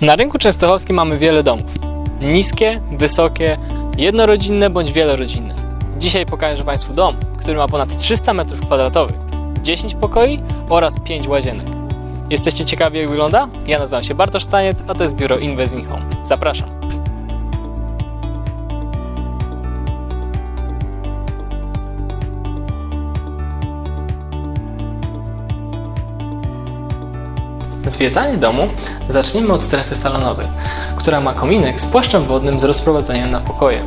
Na rynku częstochowskim mamy wiele domów. Niskie, wysokie, jednorodzinne bądź wielorodzinne. Dzisiaj pokażę Państwu dom, który ma ponad 300 m2, 10 pokoi oraz 5 łazienek. Jesteście ciekawi jak wygląda? Ja nazywam się Bartosz Staniec, a to jest biuro Investing Home. Zapraszam. Zwiedzanie domu zacznijmy od strefy salonowej, która ma kominek z płaszczem wodnym z rozprowadzeniem na pokoje.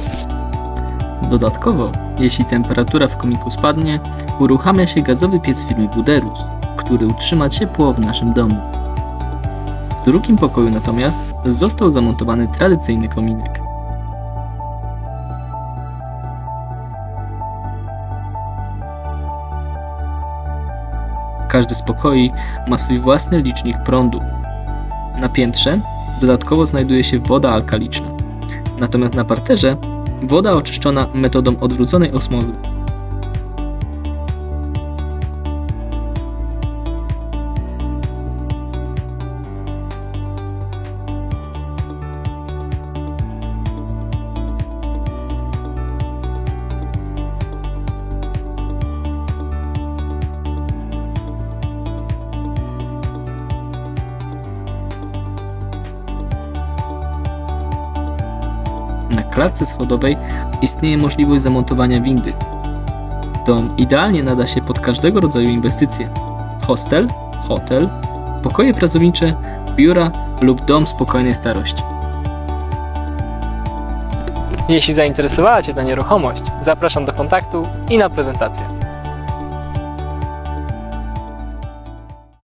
Dodatkowo, jeśli temperatura w komiku spadnie, uruchamia się gazowy piec firmy Buderus, który utrzyma ciepło w naszym domu. W drugim pokoju natomiast został zamontowany tradycyjny kominek. Każdy z pokoi ma swój własny licznik prądu. Na piętrze dodatkowo znajduje się woda alkaliczna. Natomiast na parterze woda oczyszczona metodą odwróconej osmowy. Na klatce schodowej istnieje możliwość zamontowania windy. Dom idealnie nada się pod każdego rodzaju inwestycje. Hostel, hotel, pokoje pracownicze, biura lub dom spokojnej starości. Jeśli zainteresowała Cię ta nieruchomość, zapraszam do kontaktu i na prezentację.